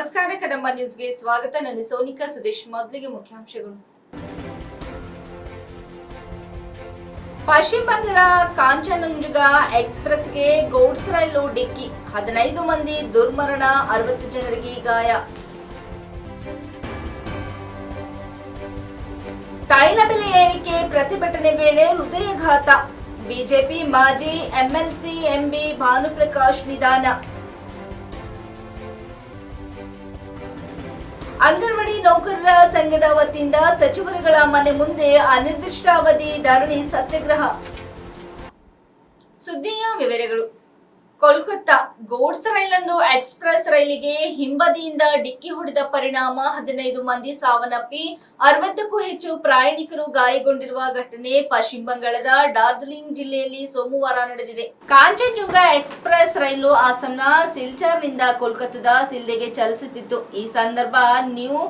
ನಮಸ್ಕಾರ, ಕದಂಬ ನ್ಯೂಸ್ಗೆ ಸ್ವಾಗತ. ನನ್ನ ಸೋನಿಕಾ ಸುದೇಶ್, ಮೊದಲಿಗೆ ಮುಖ್ಯಾಂಶಗಳು. ಪಶ್ಚಿಮ ಬಂಗಾಳ ಕಾಂಚನಂಜುಗ ಎಕ್ಸ್ಪ್ರೆಸ್ಗೆ ಗೌಡ್ಸ್ ರೈಲು ಡಿಕ್ಕಿ. ಹದಿನೈದು ಮಂದಿ ದುರ್ಮರಣ, ಅರವತ್ತು ಜನರಿಗೆ ಗಾಯ. ತೈಲ ಬೆಲೆ ಏರಿಕೆ ಪ್ರತಿಭಟನೆ ವೇಳೆ ಹೃದಯಘಾತ. ಬಿಜೆಪಿ ಮಾಜಿ ಎಂಎಲ್ಸಿ ಎಂಬಿ ಭಾನುಪ್ರಕಾಶ್ ನಿಧಾನ. ಅಂಗನವಾಡಿ ನೌಕರರ ಸಂಘದ ವತಿಯಿಂದ ಸಚಿವರುಗಳ ಮನೆ ಮುಂದೆ ಅನಿರ್ದಿಷ್ಟಾವಧಿ ಧರಣಿ ಸತ್ಯಾಗ್ರಹ. ಸುದ್ದಿಯ ವಿವರಗಳು. ಕೋಲ್ಕತ್ತಾ ಗೋಡ್ಸ್ ರೈಲೊಂದು ಎಕ್ಸ್ಪ್ರೆಸ್ ರೈಲಿಗೆ ಹಿಂಬದಿಯಿಂದ ಡಿಕ್ಕಿ ಹೊಡೆದ ಪರಿಣಾಮ ಹದಿನೈದು ಮಂದಿ ಸಾವನ್ನಪ್ಪಿ, ಅರವತ್ತಕ್ಕೂ ಹೆಚ್ಚು ಪ್ರಯಾಣಿಕರು ಗಾಯಗೊಂಡಿರುವ ಘಟನೆ ಪಶ್ಚಿಮ ಬಂಗಾಳದ ಡಾರ್ಜಿಲಿಂಗ್ ಜಿಲ್ಲೆಯಲ್ಲಿ ಸೋಮವಾರ ನಡೆದಿದೆ. ಕಾಂಚನಜುಂಗ ಎಕ್ಸ್ಪ್ರೆಸ್ ರೈಲು ಅಸ್ಸಾಂನ ಸಿಲ್ಚಾರ್ನಿಂದ ಕೋಲ್ಕತ್ತಾದ ಸಿಲ್ದೆಗೆ ಚಲಿಸುತ್ತಿತ್ತು. ಈ ಸಂದರ್ಭ ನ್ಯೂ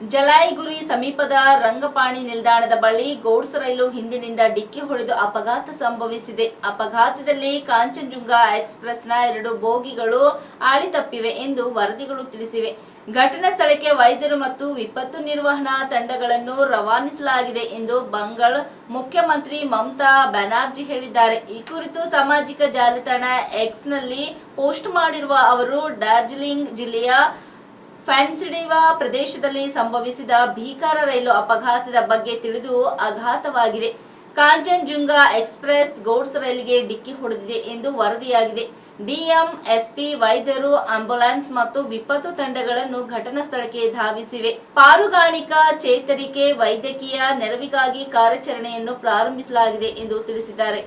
ಜಲಾಯಿಗುರಿ ಸಮೀಪದ ರಂಗಪಾಣಿ ನಿಲ್ದಾಣದ ಬಳಿ ಗೋಡ್ಸ್ ರೈಲು ಹಿಂದಿನಿಂದ ಡಿಕ್ಕಿ ಹೊಡೆದು ಅಪಘಾತ ಸಂಭವಿಸಿದೆ. ಅಪಘಾತದಲ್ಲಿ ಕಾಂಚನಜುಂಗ ಎಕ್ಸ್ಪ್ರೆಸ್ನ ಎರಡು ಬೋಗಿಗಳು ಆಳಿತಪ್ಪಿವೆ ಎಂದು ವರದಿಗಳು ತಿಳಿಸಿವೆ. ಘಟನಾ ಸ್ಥಳಕ್ಕೆ ವೈದ್ಯರು ಮತ್ತು ವಿಪತ್ತು ನಿರ್ವಹಣಾ ತಂಡಗಳನ್ನು ರವಾನಿಸಲಾಗಿದೆ ಎಂದು ಬಂಗಾಳ ಮುಖ್ಯಮಂತ್ರಿ ಮಮತಾ ಬ್ಯಾನರ್ಜಿ ಹೇಳಿದ್ದಾರೆ. ಈ ಕುರಿತು ಸಾಮಾಜಿಕ ಜಾಲತಾಣ ಎಕ್ಸ್ನಲ್ಲಿ ಪೋಸ್ಟ್ ಮಾಡಿರುವ ಅವರು, ಡಾರ್ಜಿಲಿಂಗ್ ಜಿಲ್ಲೆಯ ಫ್ಯಾನ್ಸಿಡಿವಾ ಪ್ರದೇಶದಲ್ಲಿ ಸಂಭವಿಸಿದ ಭೀಕರ ರೈಲು ಅಪಘಾತದ ಬಗ್ಗೆ ತಿಳಿದು ಆಘಾತವಾಗಿದೆ. ಕಾಂಚನಜುಂಗ ಎಕ್ಸ್ಪ್ರೆಸ್ ಗೌಡ್ಸ್ ರೈಲಿಗೆ ಡಿಕ್ಕಿ ಹೊಡೆದಿದೆ ಎಂದು ವರದಿಯಾಗಿದೆ. ಡಿಎಂ, ಎಸ್ಪಿ, ವೈದ್ಯರು ಆಂಬ್ಯುಲೆನ್ಸ್ ಮತ್ತು ವಿಪತ್ತು ತಂಡಗಳನ್ನು ಘಟನಾ ಸ್ಥಳಕ್ಕೆ ಧಾವಿಸಿವೆ. ಪಾರುಗಾಣಿಕಾ ಚೇತರಿಕೆ ವೈದ್ಯಕೀಯ ನೆರವಿಗಾಗಿ ಕಾರ್ಯಾಚರಣೆಯನ್ನು ಪ್ರಾರಂಭಿಸಲಾಗಿದೆ ಎಂದು ತಿಳಿಸಿದ್ದಾರೆ.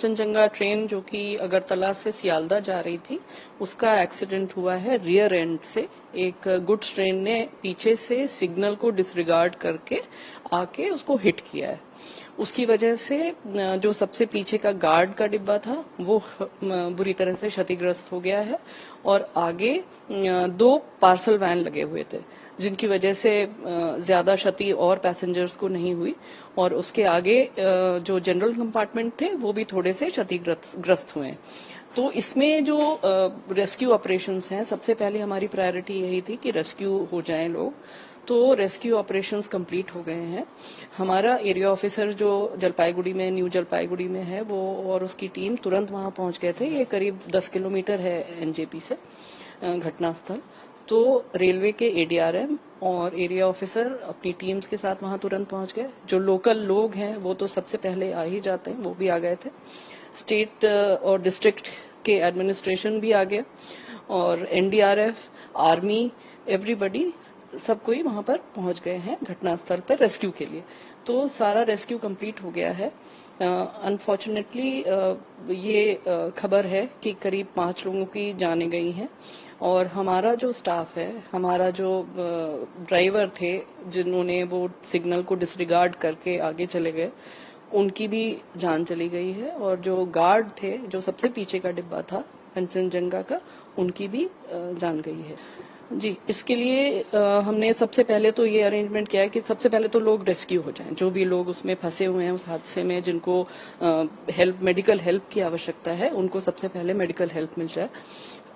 कंचनजंगा ट्रेन जो कि अगरतला से सियालदा जा रही थी, उसका एक्सीडेंट हुआ है रियर एंड से। एक गुड्स ट्रेन ने पीछे से सिग्नल को डिसरिगार्ड करके आके उसको हिट किया है। उसकी वजह से, जो सबसे पीछे का गार्ड का डिब्बा था, वो बुरी तरह से क्षतिग्रस्त हो गया है और आगे दो पार्सल वैन लगे हुए थे। जिनकी वजह से ज़्यादा क्षति और पैसेंजर्स को नहीं हुई। और उसके आगे जो जनरल कंपार्टमेंट थे, वो भी थोड़े से क्षतिग्रस्त हुए। तो इसमें जो रेस्क्यू ऑपरेशंस हैं, सबसे पहले हमारी प्रायोरिटी यही थी कि रेस्क्यू हो जाएँ लोग। तो रेस्क्यू ऑपरेशंस कंप्लीट हो गए हैं। हमारा एरिया ऑफिसर जो जलपाईगुड़ी में न्यू जलपाईगुड़ी में है, वो और उसकी टीम तुरंत वहाँ पहुँच गए थे। ये करीब 10 किलोमीटर है एनजेपी से घटनास्थल। तो रेलवे के एडीआरएम और एरिया ऑफिसर अपनी टीम्स के साथ वहाँ तुरंत पहुँच गए। जो लोकल लोग हैं, वो तो सबसे पहले आ ही जाते हैं, वो भी आ गए थे। स्टेट और डिस्ट्रिक्ट के एडमिनिस्ट्रेशन भी आ गया और एनडीआरएफ आर्मी एवरीबडी सब कोई वहाँ पर पहुँच गए हैं घटनास्थल पर रेस्क्यू के लिए। तो सारा रेस्क्यू कंप्लीट हो गया है। अनफॉर्चुनेटली uh, uh, ये अ, खबर है कि करीब पाँच लोगों की जाने गई हैं और हमारा जो स्टाफ है हमारा जो ड्राइवर थे जिन्होंने वो सिग्नल को डिसरिगार्ड करके आगे चले गए उनकी भी जान चली गई है और जो गार्ड थे जो सबसे पीछे का डिब्बा था कंचनजंगा का उनकी भी जान गई है। जी इसके लिए अ, हमने सबसे पहले तो ये अरेंजमेंट किया है कि सबसे पहले तो लोग रेस्क्यू हो जाएँ। जो भी लोग उसमें फंसे हुए हैं उस हादसे में जिनको हेल्प मेडिकल हेल्प की आवश्यकता है उनको सबसे पहले मेडिकल हेल्प मिल जाए।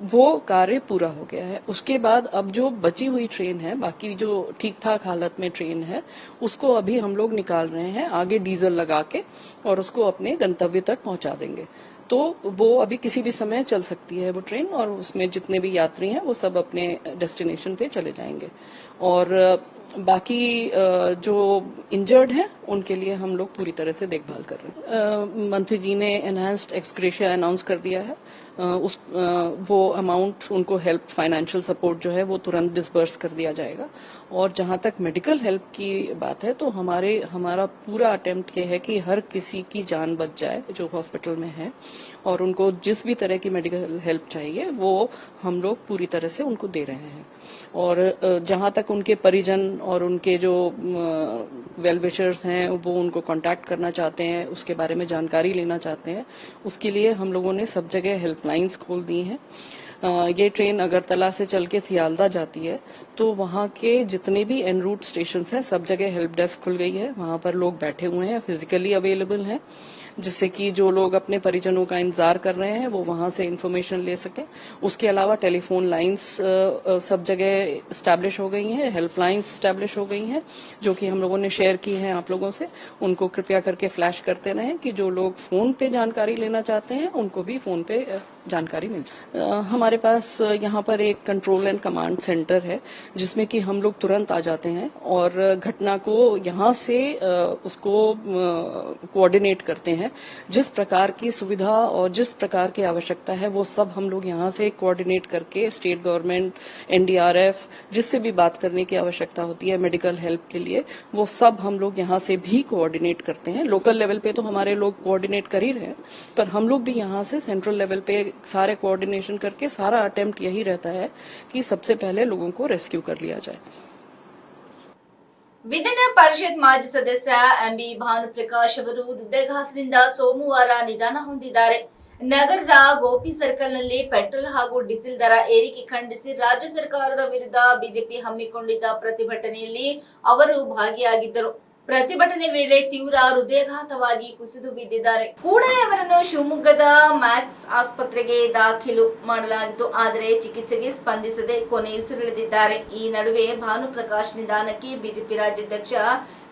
वो कार्य पूरा हो गया है। उसके बाद अब जो बची हुई ट्रेन है बाकी जो ठीक ठाक हालत में ट्रेन है उसको अभी हम लोग निकाल रहे हैं आगे डीजल लगा के और उसको अपने गंतव्य तक पहुँचा देंगे। तो वो अभी किसी भी समय चल सकती है वो ट्रेन और उसमें जितने भी यात्री हैं वो सब अपने डेस्टिनेशन पे चले जाएँगे। और बाकी जो इंजर्ड हैं, उनके लिए हम लोग पूरी तरह से देखभाल कर रहे हैं। मंत्री जी ने एनहांस्ड एक्सक्रेशिया अनाउंस कर दिया है। उस वो अमाउंट उनको हेल्प फाइनेंशियल सपोर्ट जो है वो तुरंत डिसबर्स कर दिया जाएगा। और जहाँ तक मेडिकल हेल्प की बात है तो हमारे, हमारा पूरा अटेम्प्ट ये है कि हर किसी की जान बच जाए जो हॉस्पिटल में है, और उनको जिस भी तरह की मेडिकल हेल्प चाहिए, वो हम लोग पूरी तरह से उनको दे रहे हैं। और जहाँ तक उनके परिजन और उनके जो वेलविशर्स हैं, वो उनको कांटेक्ट करना चाहते हैं, उसके बारे में जानकारी लेना चाहते हैं, उसके लिए हम लोगों ने सब जगह हेल्पलाइंस खोल दी हैं। ये ट्रेन अगरतला से चल के सियालदा जाती है तो वहाँ के जितने भी एन रूट स्टेशन हैं, सब जगह हेल्प डेस्क खुल गई है। वहाँ पर लोग बैठे हुए हैं फिजिकली अवेलेबल हैं, जिससे कि जो लोग अपने परिजनों का इंतज़ार कर रहे हैं, वो वहाँ से इन्फॉर्मेशन ले सकें। उसके अलावा टेलीफोन लाइंस सब जगह स्टैब्लिश हो गई हैं हेल्पलाइंस स्टैब्लिश हो गई हैं, जो कि हम लोगों ने शेयर की हैं आप लोगों से। उनको कृपया करके फ्लैश करते रहें कि जो लोग फ़ोन पे जानकारी लेना चाहते हैं, उनको भी फ़ोन पे जानकारी मिल। हमारे पास यहाँ पर एक कंट्रोल एंड कमांड सेंटर है, जिसमें कि हम लोग तुरंत आ जाते हैं और घटना को यहाँ से उसको कोऑर्डिनेट करते हैं जिस प्रकार की सुविधा और जिस प्रकार की आवश्यकता है, वो सब हम लोग यहाँ से कोऑर्डिनेट करके स्टेट गवर्नमेंट एनडीआरएफ जिससे भी बात करने की आवश्यकता होती है मेडिकल हेल्प के लिए, वो सब हम लोग यहाँ से भी कोऑर्डिनेट करते हैं लोकल लेवल पे तो हमारे लोग कोऑर्डिनेट कर ही रहे हैं, पर हम लोग भी यहाँ से सेंट्रल लेवल पे सारे कोऑर्डिनेशन करके सारा अटेम्प्ट यही रहता है कि सबसे पहले लोगों को रेस्क्यू कर लिया जाए ವಿಧಾನ ಪರಿಷತ್ ಮಾಜಿ ಸದಸ್ಯ ಎಂಬಿ ಭಾನುಪ್ರಕಾಶ್ ಅವರು ಹೃದಯಘಾತದಿಂದ ಸೋಮವಾರ ನಿಧನ ಹೊಂದಿದ್ದಾರೆ ನಗರದ ಗೋಪಿ ಸರ್ಕಲ್ನಲ್ಲಿ ಪೆಟ್ರೋಲ್ ಹಾಗೂ ಡೀಸೆಲ್ ದರ ಏರಿಕೆ ಖಂಡಿಸಿ ರಾಜ್ಯ ಸರ್ಕಾರದ ವಿರುದ್ಧ ಬಿಜೆಪಿ ಹಮ್ಮಿಕೊಂಡಿದ್ದ ಪ್ರತಿಭಟನೆಯಲ್ಲಿ ಅವರು ಭಾಗಿಯಾಗಿದ್ದರು ಪ್ರತಿಭಟನೆ ವೇಳೆ ತೀವ್ರ ಹೃದಯಘಾತವಾಗಿ ಕುಸಿದು ಬಿದ್ದಿದ್ದಾರೆ. ಕೂಡಲೇ ಅವರನ್ನು ಶಿವಮೊಗ್ಗದ ಮ್ಯಾಕ್ಸ್ ಆಸ್ಪತ್ರೆಗೆ ದಾಖಲು ಮಾಡಲಾಗಿತ್ತು. ಆದರೆ ಚಿಕಿತ್ಸೆಗೆ ಸ್ಪಂದಿಸದೆ ಕೊನೆಯುಸಿರೆಳೆದಿದ್ದಾರೆ ಈ ನಡುವೆ ಭಾನುಪ್ರಕಾಶ್ ನಿಧಾನಕ್ಕೆ ಬಿಜೆಪಿ ರಾಜ್ಯಾಧ್ಯಕ್ಷ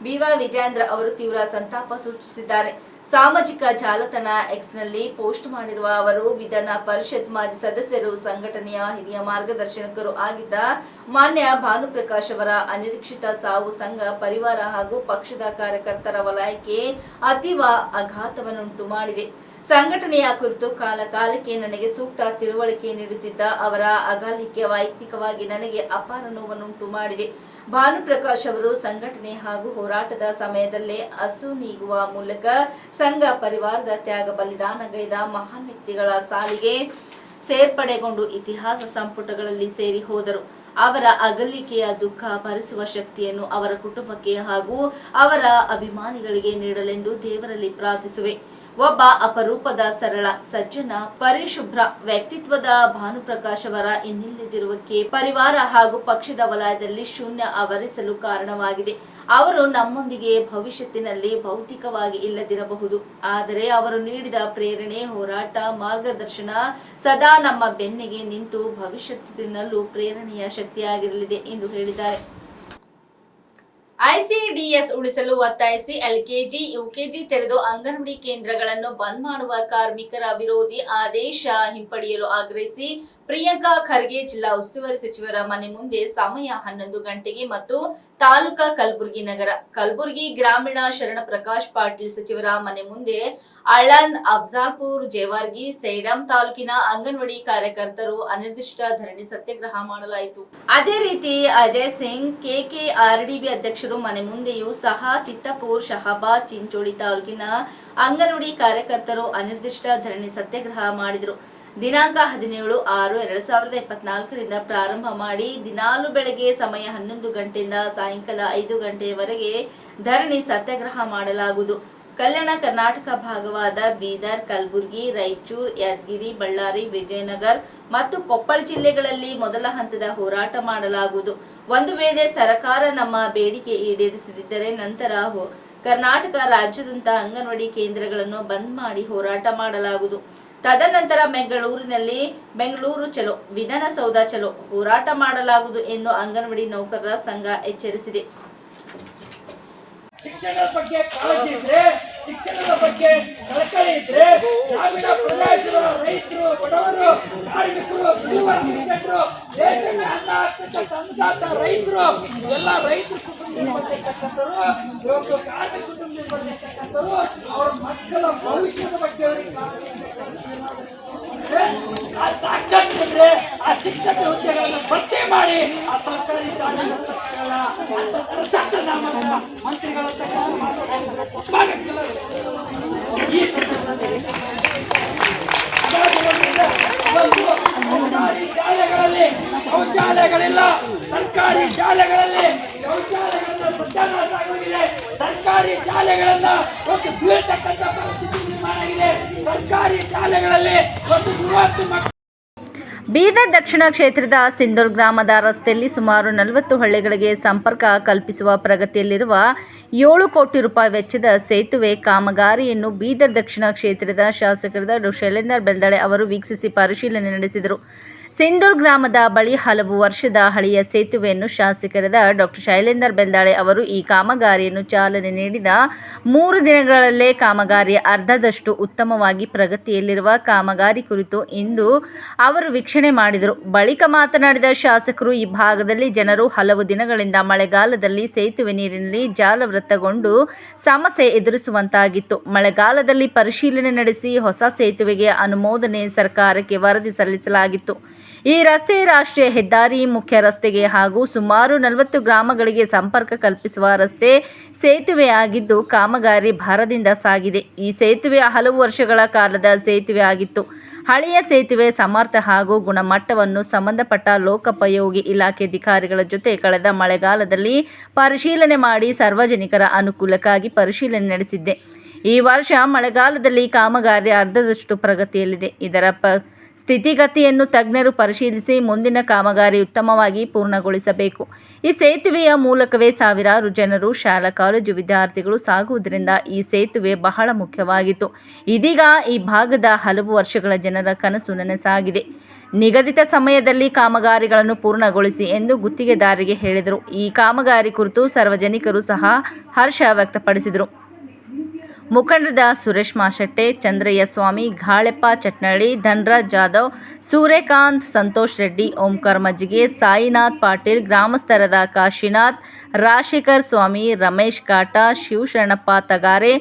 ಬಿವಾ ವಿಜೇಂದ್ರ ಅವರು ತೀವ್ರ ಸಂತಾಪ ಸೂಚಿಸಿದ್ದಾರೆ. ಸಾಮಾಜಿಕ ಜಾಲತಾಣ ಎಕ್ಸ್ನಲ್ಲಿ ಪೋಸ್ಟ್ ಮಾಡಿರುವ ಅವರು, ವಿಧಾನ ಪರಿಷತ್ ಮಾಜಿ ಸದಸ್ಯರು, ಸಂಘಟನೆಯ ಹಿರಿಯ ಮಾರ್ಗದರ್ಶಕರು ಆಗಿದ್ದ ಮಾನ್ಯ ಭಾನುಪ್ರಕಾಶ್ ಅವರ ಅನಿರೀಕ್ಷಿತ ಸಾವು ಸಂಘ, ಪರಿವಾರ ಹಾಗೂ ಪಕ್ಷದ ಕಾರ್ಯಕರ್ತರ ವಲಯಕ್ಕೆ ಅತೀವ ಆಘಾತವನ್ನುಂಟು ಮಾಡಿದೆ. ಸಂಘಟನೆಯ ಕುರಿತು ಕಾಲ ಕಾಲಕ್ಕೆ ನನಗೆ ಸೂಕ್ತ ತಿಳುವಳಿಕೆ ನೀಡುತ್ತಿದ್ದ ಅವರ ಅಗಲಿಕೆ ವೈಯಕ್ತಿಕವಾಗಿ ನನಗೆ ಅಪಾರ ನೋವನ್ನುಂಟು ಮಾಡಿದೆ. ಭಾನುಪ್ರಕಾಶ್ ಅವರು ಸಂಘಟನೆ ಹಾಗೂ ಹೋರಾಟದ ಸಮಯದಲ್ಲೇ ಹಸು ನೀಗುವ ಮೂಲಕ ಸಂಘ ಪರಿವಾರದ ತ್ಯಾಗ ಬಲಿದಾನಗೈದ ಮಹಾನ್ ವ್ಯಕ್ತಿಗಳ ಸಾಲಿಗೆ ಸೇರ್ಪಡೆಗೊಂಡು ಇತಿಹಾಸ ಸಂಪುಟಗಳಲ್ಲಿ ಸೇರಿ ಹೋದರು. ಅವರ ಅಗಲಿಕೆಯ ದುಃಖ ಭರಿಸುವ ಶಕ್ತಿಯನ್ನು ಅವರ ಕುಟುಂಬಕ್ಕೆ ಹಾಗೂ ಅವರ ಅಭಿಮಾನಿಗಳಿಗೆ ನೀಡಲೆಂದು ದೇವರಲ್ಲಿ ಪ್ರಾರ್ಥಿಸುವೆ. ಒಬ್ಬ ಅಪರೂಪದ ಸರಳ ಸಜ್ಜನ ಪರಿಶುಭ್ರ ವ್ಯಕ್ತಿತ್ವದ ಭಾನುಪ್ರಕಾಶ್ ಅವರ ಇನ್ನಿಲ್ಲದಿರುವಕ್ಕೆ ಪರಿವಾರ ಹಾಗೂ ಪಕ್ಷದ ವಲಯದಲ್ಲಿ ಶೂನ್ಯ ಆವರಿಸಲು ಕಾರಣವಾಗಿದೆ. ಅವರು ನಮ್ಮೊಂದಿಗೆ ಭವಿಷ್ಯತ್ತಿನಲ್ಲಿ ಭೌತಿಕವಾಗಿ ಇಲ್ಲದಿರಬಹುದು. ಆದರೆ ಅವರು ನೀಡಿದ ಪ್ರೇರಣೆ, ಹೋರಾಟ, ಮಾರ್ಗದರ್ಶನ ಸದಾ ನಮ್ಮ ಬೆನ್ನಿಗೆ ನಿಂತು ಭವಿಷ್ಯತ್ತಿನಲ್ಲೂ ಪ್ರೇರಣೆಯ ಶಕ್ತಿಯಾಗಿರಲಿದೆ ಎಂದು ಹೇಳಿದ್ದಾರೆ. ಐಸಿಡಿಎಸ್ ಉಳಿಸಲು ಒತ್ತಾಯಿಸಿ ಎಲ್ಕೆಜಿ, ಯುಕೆಜಿ ತೆರೆದು ಅಂಗನವಾಡಿ ಕೇಂದ್ರಗಳನ್ನು ಬಂದ್ ಮಾಡುವ ಕಾರ್ಮಿಕರ ವಿರೋಧಿ ಆದೇಶ ಹಿಂಪಡೆಯಲು ಆಗ್ರಹಿಸಿ ಪ್ರಿಯಾಂಕಾ ಖರ್ಗೆ ಜಿಲ್ಲಾ ಉಸ್ತುವಾರಿ ಸಚಿವರ ಮನೆ ಮುಂದೆ ಸಮಯ ಹನ್ನೊಂದು ಗಂಟೆಗೆ ಮತ್ತು ತಾಲೂಕಾ ಕಲಬುರಗಿ ನಗರ, ಕಲಬುರಗಿ ಗ್ರಾಮೀಣ ಶರಣ ಪ್ರಕಾಶ್ ಪಾಟೀಲ್ ಸಚಿವರ ಮನೆ ಮುಂದೆ ಆಳಂದ್ ಅಫ್ಜಾಲ್ಪುರ್, ಜೇವಾರ್ಗಿ, ಸೇಡಂ ತಾಲೂಕಿನ ಅಂಗನವಾಡಿ ಕಾರ್ಯಕರ್ತರು ಅನಿರ್ದಿಷ್ಟ ಧರಣಿ ಸತ್ಯಾಗ್ರಹ ಮಾಡಲಾಯಿತು. ಅದೇ ರೀತಿ ಅಜಯ್ ಸಿಂಗ್, ಕೆಕೆಆರ್ಡಿಬಿ ಅಧ್ಯಕ್ಷರು ಮನೆ ಮುಂದೆಯೂ ಸಹ ಚಿತ್ತಪುರ್, ಶಹಾಬಾದ್, ಚಿಂಚೋಳಿ ತಾಲೂಕಿನ ಅಂಗನವಾಡಿ ಕಾರ್ಯಕರ್ತರು ಅನಿರ್ದಿಷ್ಟ ಧರಣಿ ಸತ್ಯಾಗ್ರಹ ಮಾಡಿದರು. ದಿನಾಂಕ ಹದಿನೇಳು ಆರು ಎರಡ್ ಸಾವಿರದ ಇಪ್ಪತ್ನಾಲ್ಕರಿಂದ ಪ್ರಾರಂಭ ಮಾಡಿ ದಿನಾಲು ಬೆಳಗ್ಗೆ ಸಮಯ ಹನ್ನೊಂದು ಗಂಟೆಯಿಂದ ಸಾಯಂಕಾಲ ಐದು ಗಂಟೆಯವರೆಗೆ ಧರಣಿ ಸತ್ಯಾಗ್ರಹ ಮಾಡಲಾಗುವುದು. ಕಲ್ಯಾಣ ಕರ್ನಾಟಕ ಭಾಗವಾದ ಬೀದರ್, ಕಲಬುರಗಿ, ರಾಯಚೂರು, ಯಾದಗಿರಿ, ಬಳ್ಳಾರಿ, ವಿಜಯನಗರ ಮತ್ತು ಕೊಪ್ಪಳ ಜಿಲ್ಲೆಗಳಲ್ಲಿ ಮೊದಲ ಹಂತದ ಹೋರಾಟ ಮಾಡಲಾಗುವುದು. ಒಂದು ವೇಳೆ ಸರ್ಕಾರ ನಮ್ಮ ಬೇಡಿಕೆ ಈಡೇರಿಸದಿದ್ದರೆ ನಂತರ ಕರ್ನಾಟಕ ರಾಜ್ಯದಂತ ಅಂಗನವಾಡಿ ಕೇಂದ್ರಗಳನ್ನು ಬಂದ್ ಮಾಡಿ ಹೋರಾಟ ಮಾಡಲಾಗುವುದು. ತದನಂತರ ಬೆಂಗಳೂರಿನಲ್ಲಿ ಬೆಂಗಳೂರು ಚಲೋ, ವಿಧಾನಸೌಧ ಚಲೋ ಹೋರಾಟ ಮಾಡಲಾಗುವುದು ಎಂದು ಅಂಗನವಾಡಿ ನೌಕರರ ಸಂಘ ಎಚ್ಚರಿಸಿದೆ. ಶಿಕ್ಷಣದ ಬಗ್ಗೆ ಕಳಕಳಿ ಇದ್ರೆ ಗ್ರಾಮೀಣ ಪ್ರದೇಶದ ರೈತರು, ಬಡವರು, ಕಾರ್ಮಿಕರು ಬಡವರು ಜನರು ದೇಶದ ಅನ್ನ ಅನ್ನದಾತ ರೈತರು, ಎಲ್ಲ ರೈತರು ಕುಟುಂಬದಲ್ಲಿ ಬರ್ತಕ್ಕಂಥವ್ರು, ಇವತ್ತು ಕಾರ್ಮಿಕ ಕುಟುಂಬದಲ್ಲಿ ಬರ್ತಕ್ಕಂಥವ್ರು, ಅವರ ಮಕ್ಕಳ ಭವಿಷ್ಯದ ಬಗ್ಗೆ ಅವರಿಗೆ ಸಾಕಷ್ಟು ಆ ಶಿಕ್ಷಕ ಹುದ್ದೆಗಳನ್ನು ಭರ್ತಿ ಮಾಡಿ ಆ ಸರ್ಕಾರಿ ಶಾಲೆಗಳ ಮಂತ್ರಿಗಳ. ಈ ಸರ್ಕಾರಿ ಶಾಲೆಗಳಲ್ಲಿ ಶೌಚಾಲಯಗಳಿಲ್ಲ ಸರ್ಕಾರಿ ಶಾಲೆಗಳಲ್ಲಿ ಶೌಚಾಲಯಗಳನ್ನ ಸತ್ಯಾನಾಶ ಆಗಿದೆ ಸರ್ಕಾರಿ ಶಾಲೆಗಳನ್ನ ಒಂದು ಬೀಳ್ತಕ್ಕಂಥ ಪರಿಸ್ಥಿತಿ ನಿರ್ಮಾಣ ಆಗಿದೆ ಸರ್ಕಾರಿ ಶಾಲೆಗಳಲ್ಲಿ ಒಂದು ಮೂವತ್ತು ಮಕ್ಕಳು ಬೀದರ್ ದಕ್ಷಿಣ ಕ್ಷೇತ್ರದ ಸಿಂಧೂರ್ ಗ್ರಾಮದ ರಸ್ತೆಯಲ್ಲಿ ಸುಮಾರು ನಲವತ್ತು ಹಳ್ಳಿಗಳಿಗೆ ಸಂಪರ್ಕ ಕಲ್ಪಿಸುವ ಪ್ರಗತಿಯಲ್ಲಿರುವ ಏಳು ಕೋಟಿ ರೂಪಾಯಿ ವೆಚ್ಚದ ಸೇತುವೆ ಕಾಮಗಾರಿಯನ್ನು ಬೀದರ್ ದಕ್ಷಿಣ ಕ್ಷೇತ್ರದ ಶಾಸಕರಾದ ಡಾ ಶೈಲೇಂದರ್ ಬೆಲ್ದಳೆ ಅವರು ವೀಕ್ಷಿಸಿ ಪರಿಶೀಲನೆ ನಡೆಸಿದರು. ಸಿಂಧೂರ್ ಗ್ರಾಮದ ಬಳಿ ಹಲವು ವರ್ಷದ ಹಳೆಯ ಸೇತುವೆಯನ್ನು ಶಾಸಕರಾದ ಡಾಕ್ಟರ್ ಶೈಲೇಂದರ್ ಬೆಲ್ದಾಳೆ ಅವರು ಈ ಕಾಮಗಾರಿಯನ್ನು ಚಾಲನೆ ನೀಡಿದ ಮೂರು ದಿನಗಳಲ್ಲೇ ಕಾಮಗಾರಿಯ ಅರ್ಧದಷ್ಟು ಉತ್ತಮವಾಗಿ ಪ್ರಗತಿಯಲ್ಲಿರುವ ಕಾಮಗಾರಿ ಕುರಿತು ಇಂದು ಅವರು ವೀಕ್ಷಣೆ ಮಾಡಿದರು. ಬಳಿಕ ಮಾತನಾಡಿದ ಶಾಸಕರು, ಈ ಭಾಗದಲ್ಲಿ ಜನರು ಹಲವು ದಿನಗಳಿಂದ ಮಳೆಗಾಲದಲ್ಲಿ ಸೇತುವೆ ನೀರಿನಲ್ಲಿ ಜಾಲವೃತ್ತಗೊಂಡು ಸಮಸ್ಯೆ ಎದುರಿಸುವಂತಾಗಿತ್ತು. ಮಳೆಗಾಲದಲ್ಲಿ ಪರಿಶೀಲನೆ ನಡೆಸಿ ಹೊಸ ಸೇತುವೆಗೆ ಅನುಮೋದನೆ ಸರ್ಕಾರಕ್ಕೆ ವರದಿ ಸಲ್ಲಿಸಲಾಗಿತ್ತು. ಈ ರಸ್ತೆ ರಾಷ್ಟ್ರೀಯ ಹೆದ್ದಾರಿ ಮುಖ್ಯ ರಸ್ತೆಗೆ ಹಾಗೂ ಸುಮಾರು ನಲವತ್ತು ಗ್ರಾಮಗಳಿಗೆ ಸಂಪರ್ಕ ಕಲ್ಪಿಸುವ ರಸ್ತೆ ಸೇತುವೆಯಾಗಿದ್ದು ಕಾಮಗಾರಿ ಭಾರದಿಂದ ಸಾಗಿದೆ. ಈ ಸೇತುವೆ ಹಲವು ವರ್ಷಗಳ ಕಾಲದ ಸೇತುವೆ ಆಗಿತ್ತು. ಹಳೆಯ ಸೇತುವೆ ಸಮರ್ಥ ಹಾಗೂ ಗುಣಮಟ್ಟವನ್ನು ಸಂಬಂಧಪಟ್ಟ ಲೋಕೋಪಯೋಗಿ ಇಲಾಖೆ ಅಧಿಕಾರಿಗಳ ಜೊತೆ ಕಳೆದ ಮಳೆಗಾಲದಲ್ಲಿ ಪರಿಶೀಲನೆ ಮಾಡಿ ಸಾರ್ವಜನಿಕರ ಅನುಕೂಲಕ್ಕಾಗಿ ಪರಿಶೀಲನೆ ನಡೆಸಿದ್ದೆ. ಈ ವರ್ಷ ಮಳೆಗಾಲದಲ್ಲಿ ಕಾಮಗಾರಿ ಅರ್ಧದಷ್ಟು ಪ್ರಗತಿಯಲ್ಲಿದೆ. ಇದರ ಪ ಸ್ಥಿತಿಗತಿಯನ್ನು ತಜ್ಞರು ಪರಿಶೀಲಿಸಿ ಮುಂದಿನ ಕಾಮಗಾರಿ ಉತ್ತಮವಾಗಿ ಪೂರ್ಣಗೊಳಿಸಬೇಕು. ಈ ಸೇತುವೆಯ ಮೂಲಕವೇ ಸಾವಿರಾರು ಜನರು ಶಾಲಾ ಕಾಲೇಜು ವಿದ್ಯಾರ್ಥಿಗಳು ಸಾಗುವುದರಿಂದ ಈ ಸೇತುವೆ ಬಹಳ ಮುಖ್ಯವಾಗಿತ್ತು. ಇದೀಗ ಈ ಭಾಗದ ಹಲವು ವರ್ಷಗಳ ಜನರ ಕನಸು ನನಸಾಗಿದೆ. ನಿಗದಿತ ಸಮಯದಲ್ಲಿ ಕಾಮಗಾರಿಗಳನ್ನು ಪೂರ್ಣಗೊಳಿಸಿ ಎಂದು ಗುತ್ತಿಗೆದಾರರಿಗೆ ಹೇಳಿದರು. ಈ ಕಾಮಗಾರಿ ಕುರಿತು ಸಾರ್ವಜನಿಕರು ಸಹ ಹರ್ಷ ವ್ಯಕ್ತಪಡಿಸಿದರು. ಮುಖಂಡರಾದ ಸುರೇಶ್ ಮಾಶೆಟ್ಟೆ ಚಂದ್ರಯ್ಯ ಸ್ವಾಮಿ ಘಾಳೆಪ್ಪ ಚಟ್ನಳ್ಳಿ, ಧನ್ರಾಜ್ ಜಾಧವ್, ಸೂರ್ಯಕಾಂತ್ ಸಂತೋಷ್ ರೆಡ್ಡಿ, ಓಂಕಾರ್ ಮಜ್ಜಿಗೆ, ಸಾಯಿನಾಥ್ ಪಾಟೀಲ್, ಗ್ರಾಮಸ್ಥರದ ಕಾಶಿನಾಥ್, ರಾಜಶೇಖರ್ ಸ್ವಾಮಿ, ರಮೇಶ್ ಕಾಟ, ಶಿವಶರಣಪ್ಪ ತಗಾರೆ,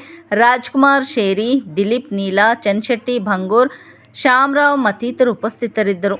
ರಾಜ್ಕುಮಾರ್ ಶೇರಿ, ದಿಲೀಪ್ ನೀಲಾ, ಚನ್ಶೆಟ್ಟಿ ಭಂಗೂರ್, ಶ್ಯಾಮರಾವ್ ಮತ್ತಿತರು ಉಪಸ್ಥಿತರಿದ್ದರು.